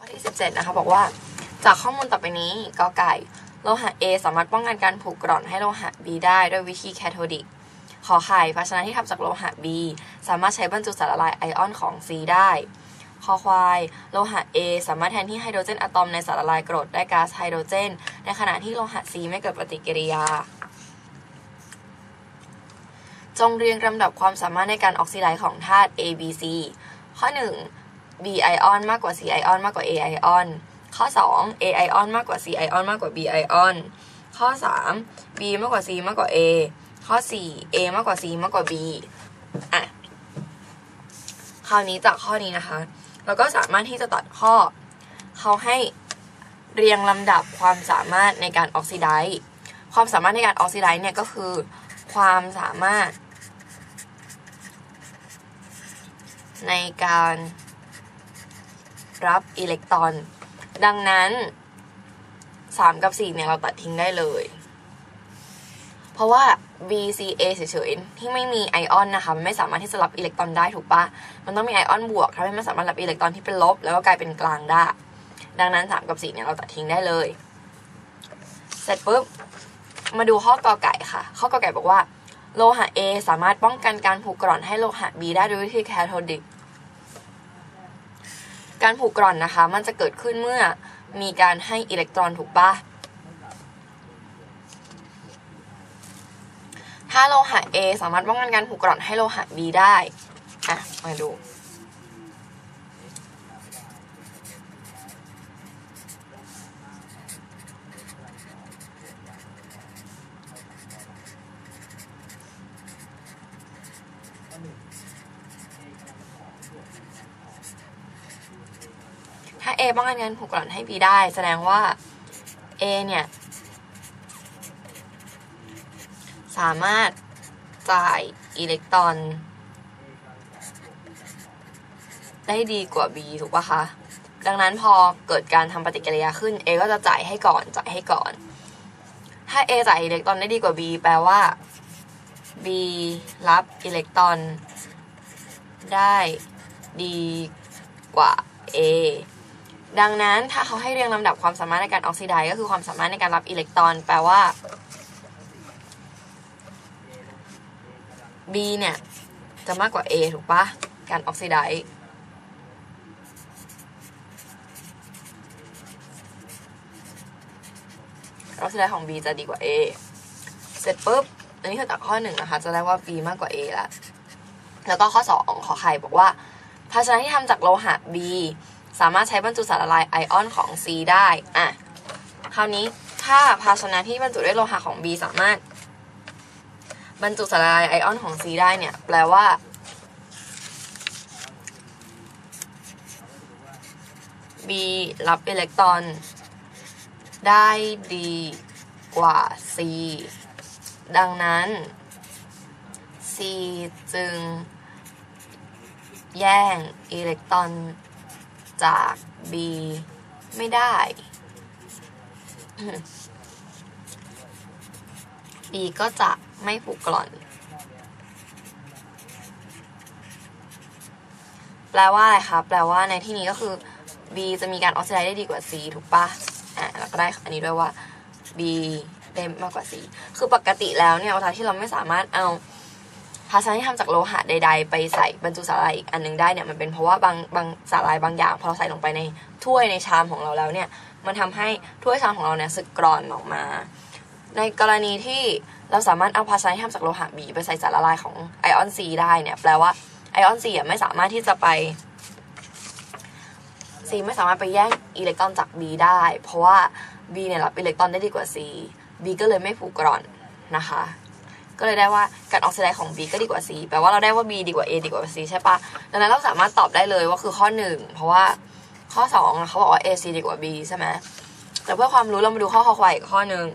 ข้อที่ 17 นะคะ บอกว่า จากข้อมูลต่อไปนี้กอไก่โลหะ A สามารถป้องกันการผูกกร่อนให้โลหะ B ได้ด้วยวิธีแคโทดิกขอไข่ภาชนะที่ทำจากโลหะ B สามารถใช้บรรจุสารละลายไอออนของ C ได้คอควาย โลหะ A สามารถแทนที่ไฮโดรเจนอะตอมในสารละลายกรดได้ก๊าซไฮโดรเจน ในขณะที่โลหะ C ไม่เกิดปฏิกิริยา จงเรียงลำดับความสามารถในการออกซิไดซ์ของธาตุ A B C ข้อ 1 B ไอออนมากกว่า C ไอออนมากกว่า A ไอออนข้อ 2 A ไอออนมากกว่า C ไอออนมากกว่า B ไอออนข้อ 3 B มากกว่า C มากกว่า A ข้อ 4 A มากกว่า C มากกว่า B อะคราวนี้จากข้อนี้นะคะเราก็สามารถที่จะตัดข้อ เขาให้เรียงลำดับความสามารถในการออกซิไดซ์ความสามารถในการออกซิไดซ์เนี่ยก็คือ ความสามารถ ในการ รับอิเล็กตรอน ดังนั้น3กับ4เนี่ยเราตัดทิ้งได้เลย เพราะว่า BCA เฉยๆ ที่ไม่มีไอออนนะคะมันไม่สามารถที่จะรับอิเล็กตรอนได้ถูกปะมันต้องมีไอออนบวกทำให้มันสามารถรับอิเล็กตรอนที่เป็นลบ แล้วก็กลายเป็นกลางได้ ดังนั้น 3 กับ 4 เนี่ยเราตัดทิ้งได้เลย เสร็จปุ๊บ มาดูข้อกอไก่ค่ะ ข้อกอไก่บอกว่า โลหะ A สามารถป้องกันการผูกกร่อนให้โลหะ B ได้ด้วยวิธีแคโทดิก การผูกกร่อนนะคะ มันจะเกิดขึ้นเมื่อมีการให้อิเล็กตรอนถูกปะถ้าโลหะ A สามารถป้องกันการผูกกร่อนให้โลหะ B ได้ อะ มาดูถ้ A ป้องกันการผูกกร่อนให้ B ได้ แสดงว่า A เนี่ย สามารถจ่ายอิเล็กตรอน ได้ดีกว่า B ถูกปะคะ ดังนั้นพอเกิดการทำปฏิกิริยาขึ้น A ก็จะจ่ายให้ก่อนจ่ายให้ก่อน ถ้า A จ่ายอิเล็กตรอนได้ดีกว่า B แปลว่า B รับอิเล็กตรอนได้ดีกว่า A ดังนั้นถ้าเขาให้เรียงลำดับความสามารถในการออกซิไดซ์ก็คือความสามารถในการรับอิเล็กตรอน แปลว่า B เนี่ย จะมากกว่า A ถูกปะการออกซิไดซ์ออกซิไดซ์ของ B จะดีกว่า A เสร็จปุ๊บ อันนี้คือตัดข้อหนึ่งนะคะ จะได้ว่า B มากกว่า A ละแล้วก็ข้อสองขอไข่บอกว่า ภาชนะที่ทำจากโลหะ B สามารถใช้บรรจุสารละลายไอออนของ C ได้อะคราวนี้ถ้าภาชนะที่บรรจุด้วยโลหะของ B สามารถ บรรจุสารละลายไอออนของ C ได้เนี่ย แปลว่า B รับอิเล็กตรอน ได้ดีกว่า C ดังนั้น C จึงแย่งอิเล็กตรอน จาก B ไม่ได้ B ก็จะไม่ผูกกร่อน แปลว่าอะไรคะแปลว่าในที่นี้ก็คือ B จะมีการออกซิไดซ์ได้ดีกว่า C ถูกปะอะแล้วก็ได้อันนี้ด้วยว่า B ได้มากกว่า C คือปกติแล้วเนี่ยเวลาที่เราไม่สามารถเอา ภาชนะที่ทำจากโลหะใด ๆ ไปใส่บรรจุสาหร่ายอีกอันหนึงได้เนี่ยมันเป็นเพราะว่าบางบางสาหร่ายบางอย่างพอเราใส่ลงไปในถ้วยในชามของเราแล้วเนี่ยมันทำให้ถ้วยชามของเราเนี่ยสึกกร่อนออกมา ในกรณีที่เราสามารถเอาภาชนะที่ทำจากโลหะบีไปใส่สารละลายของไอออนซีได้เนี่ยแปลว่าไอออนซีไม่สามารถที่จะไปซีไม่สามารถไปแย่งอิเล็กตรอนจาก B ได้ เพราะว่า B เนี่ยรับอิเล็กตรอนได้ดีกว่า C B ก็เลยไม่ผูกกร่อนนะคะ ก็เลยได้ว่าการออกซิไดของ B ก็ดีกว่า C แปลว่าเราได้ว่า B ดีกว่า A ดีกว่า C ใช่ปะดังนั้นเราสามารถตอบได้เลยว่าคือข้อหนึ่งเพราะว่าข้อสองเขาบอกว่า A C ดีกว่า B ใช่ไหมแต่เพื่อความรู้เรามาดูข้อคอควายอีกข้อหนึ่ง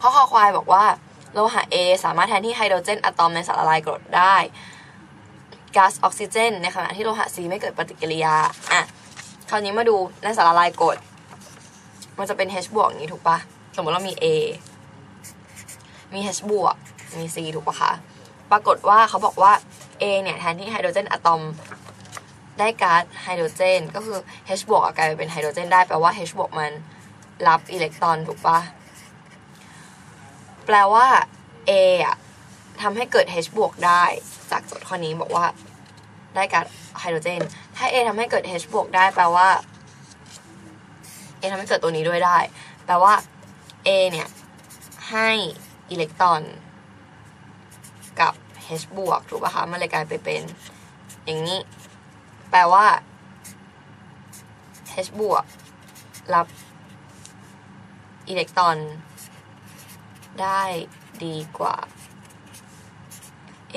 ข้อคอควายบอกว่าโลหะ A สามารถแทนที่ไฮโดรเจนอะตอมในสารละลายกรดได้ก๊าซออกซิเจน ในขณะที่โลหะ C ไม่เกิดปฏิกิริยาอะคราวนี้มาดูในสารละลายกรดมันจะเป็น H บวกนี้ถูกปะสมมติเรามี A มี H บวกมี C ถูกปะคะปรากฏว่าเขาบอกว่า A เนี่ยแทนที่ไฮโดรเจนอะตอมได้ก๊าซไฮโดรเจน ก็คือ H บวกกลายเป็นไฮโดรเจนได้แปลว่า H บวกมันรับอิเล็กตรอนถูกปะแปลว่า A อะทำให้เกิด H บวกได้จากโจทย์ข้อนี้บอกว่าได้ก๊าซไฮโดรเจน ถ้า A ทำให้เกิด H บวกได้แปลว่า A ทำให้เกิดตัวนี้ด้วยได้ แปลว่า A เนี่ยให้ อิเล็กตรอน กับ H บวกถูกป่ะคะ มันเลยกลายไปเป็นอย่างนี้ แปลว่า H บวกรับอิเล็กตรอน ได้ดีกว่า A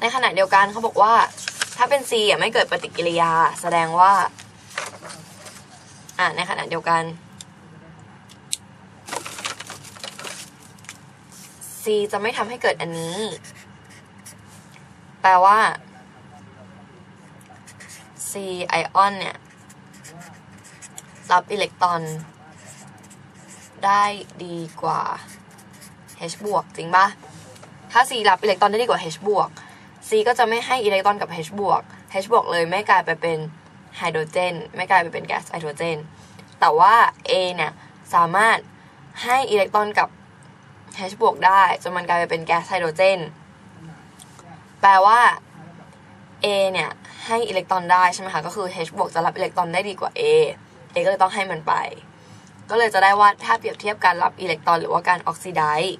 ในขณะเดียวกันเขาบอกว่า ถ้าเป็น C อะไม่เกิดปฏิกิริยา แสดงว่า อะในขณะเดียวกัน C จะไม่ทำให้เกิดอันนี้ แปลว่า C ไอออนเนี่ย รับอิเล็กตรอน ได้ดีกว่า H บวกจริงปะถ้า C รับอิเล็กตรอนได้ดีกว่า H บวก C ก็จะไม่ให้อิเล็กตรอนกับ H บวก H บวกเลยไม่กลายไปเป็น ไฮโดรเจน ไม่กลายไปเป็นแก๊สไฮโดรเจน แต่ว่า A เนี่ย สามารถให้อิเล็กตรอนกับ H บวกได้จนมันกลายไปเป็นแก๊สไฮโดรเจน แปลว่า A เนี่ยให้อิเล็กตรอนได้ใช่ไหมคะ ก็คือ H บวกจะรับอิเล็กตรอนได้ดีกว่า A A ก็เลยต้องให้มันไป ก็เลยจะได้ว่าถ้าเปรียบเทียบการรับอิเล็กตรอนหรือว่าการออกซิไดซ์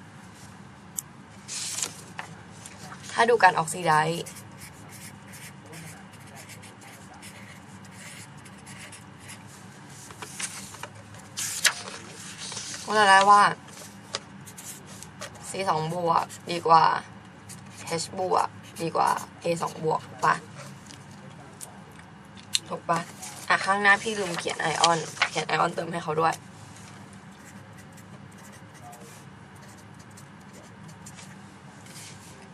ถ้าดูการออกซิไดซ์ ก็จะได้ว่า C สองบวกดีกว่า H บวกดีกว่า A สองบวกปะถูกปะอะข้างหน้าพี่ลืมเขียนไอออน เขียนไอออนเติมให้เขาด้วย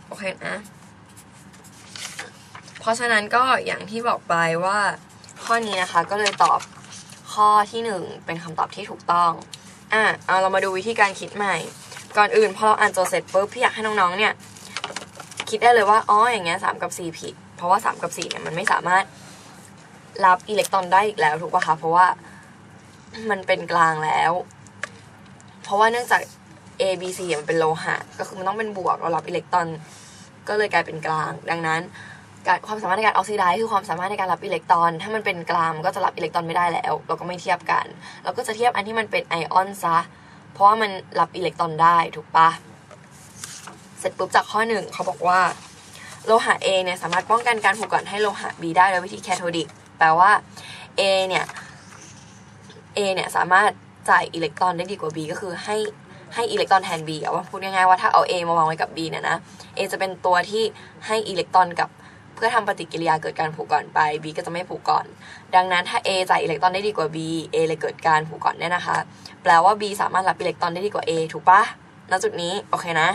โอเคนะเพราะฉะนั้นก็อย่างที่บอกไปว่า ข้อนี้นะคะก็เลยตอบข้อที่หนึ่งเป็นคำตอบที่ถูกต้อง อะเอาเรามาดูวิธีการคิดใหม่ ก่อนอื่นพอเราอ่านโจทย์เสร็จปุ๊บพี่อยากให้น้องๆเนี่ย คิดได้เลยว่าอ๋ออย่างเงี้ยสามกับสี่ผิด เพราะว่าสามกับสี่เนี่ยมันไม่สามารถรับอิเล็กตรอนได้อีกแล้วถูกป่ะคะเพราะว่ามันเป็นกลางแล้ว เพราะว่าเนื่องจาก A B C มันเป็นโลหะ ก็คือมันต้องเป็นบวกเรารับอิเล็กตรอน ก็เลยกลายเป็นกลาง ดังนั้น การความสามารถในการออกซิไดซ์คือความสามารถในการรับอิเล็กตรอน ถ้ามันเป็นกลามก็จะรับอิเล็กตรอนไม่ได้แล้ว เราก็ไม่เทียบกัน เราก็จะเทียบอันที่มันเป็นไอออนซะ เพราะว่ามันรับอิเล็กตรอนได้ถูกปะเสร็จปุ๊บจากข้อหนึ่งเขาบอกว่า โลหะ A เนี่ยสามารถป้องกันการผูกก่อนให้โลหะ B ได้โดยวิธีแคโทดิก แปลว่า A เนี่ย A เนี่ยสามารถจ่ายอิเล็กตรอนได้ดีกว่า B ก็คือให้ให้อิเล็กตรอนแทน B อะว่าพูดง่ายๆว่าถ้าเอา A มาวางไว้กับ B เนี่ยนะ A จะเป็นตัวที่ให้อิเล็กตรอนกับ เพื่อทำปฏิกิริยาเกิดการผูกก่อนไป B ก็จะไม่ผูกก่อน ดังนั้นถ้า A จ่ายอิเล็กตรอนได้ดีกว่า B A เลยเกิดการผูกก่อนเนี่นะคะ แปลว่า B สามารถรับอิเล็กตรอนได้ดีกว่า A ถูกปะณจุดนี้โอเคนะ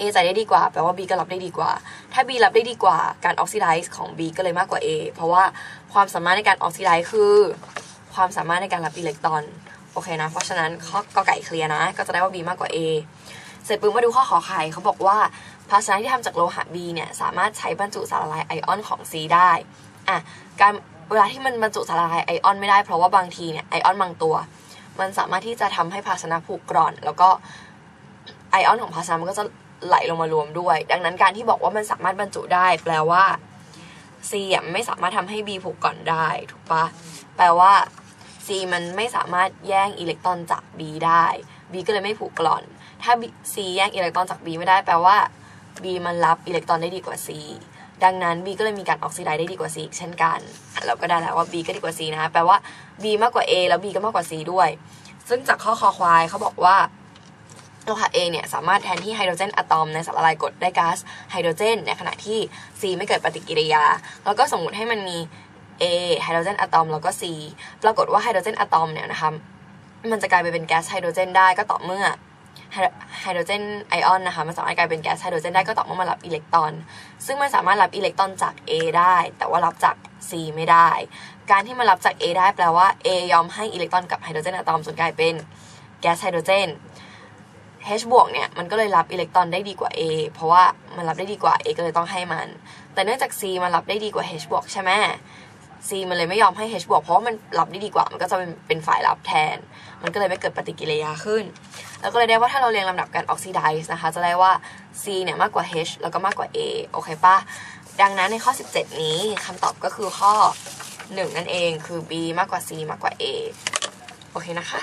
A จ่ายได้ดีกว่า แปลว่า B ก็รับได้ดีกว่า ถ้า B รับได้ดีกว่าการออกซิไดซ์ของ B ก็เลยมากกว่า A เพราะว่าความสามารถในการออกซิไดซ์คือ ความสามารถในการรับอิเล็กตรอนโอเคนะ เพราะฉะนั้นข้อกอไก่เคลียร์นะ ก็จะได้ว่า B มากกว่า A เสร็จปุ๊บมาดูข้อขอไข่เขาบอกว่า ภาชนะที่ทำจากโลหะ B เนี่ยสามารถใช้บรรจุสารละลายไอออนของ C ได้อะการเวลาที่มันบรรจุสารละลายไอออนไม่ได้เพราะว่าบางทีเนี่ยไอออนบางตัว มันสามารถที่จะทำให้ภาชนะผุกร่อน แล้วก็ไอออนของภาชนะมันก็จะไหลลงมารวมด้วย ดังนั้นการที่บอกว่ามันสามารถบรรจุได้ แปลว่า C อะไม่สามารถทำให้ B ผุก่อนได้ถูกปะแปลว่า C มันไม่สามารถแย่งอิเล็กตรอนจาก B ได้ B ก็เลยไม่ผุกร่อน ถ้า C แย่งอิเล็กตรอนจาก B ไม่ได้แปลว่า B มันรับอิเล็กตรอนได้ดีกว่า C ดังนั้น B ก็เลยมีการออกซิไดซ์ได้ดีกว่า C อีกเช่นกัน เราก็ได้แล้วว่า B ก็ดีกว่า C นะคะแปลว่า B มากกว่า A แล้ว B ก็มากกว่า C ด้วย ซึ่งจากข้อคอควายเขาบอกว่าโลหะ A เนี่ยสามารถแทนที่ไฮโดรเจนอะตอมในสารละลายกรดได้ก๊าซไฮโดรเจน ในขณะที่ C ไม่เกิดปฏิกิริยา แล้วก็สมมุติให้มันมี A ไฮโดรเจนอะตอมแล้วก็ C ปรากฏว่าไฮโดรเจนอะตอมเนี่ยนะคะมันจะกลายไปเป็นแก๊สไฮโดรเจนได้ก็ต่อเมื่อ ไฮโดรเจนไอออนนะคะมันสามารถกลายเป็นแก๊สไฮโดรเจนได้ก็ต่อเมื่อมันรับอิเล็กตรอน ซึ่งมันสามารถรับอิเล็กตรอนจาก A ได้ แต่ว่ารับจาก C ไม่ได้ การที่มันรับจาก A ได้แปลว่า A ยอมให้อิเล็กตรอนกับไฮโดรเจนอะตอมจนกลายเป็นแก๊สไฮโดรเจน H บวกเนี่ยมันก็เลยรับอิเล็กตรอนได้ดีกว่า A เพราะว่ามันรับได้ดีกว่า A ก็เลยต้องให้มัน แต่เนื่องจาก C มันรับได้ดีกว่า H บวกใช่ไหม C มันเลยไม่ยอมให้ H บวกเพราะว่ามันรับได้ดีกว่า มันก็จะเป็นเป็นฝ่ายรับแทน มันก็เลยไม่เกิดปฏิกิริยาขึ้น แล้วก็เลยได้ว่าถ้าเราเรียงลำดับการออกซิไดซ์นะคะ จะได้ว่า C เนี่ยมากกว่า H แล้วก็มากกว่า A โอเคปะดังนั้นในข้อ 17 นี้คำตอบก็คือข้อ 1 นั่นเองคือ B มากกว่า C มากกว่า A โอเคนะคะ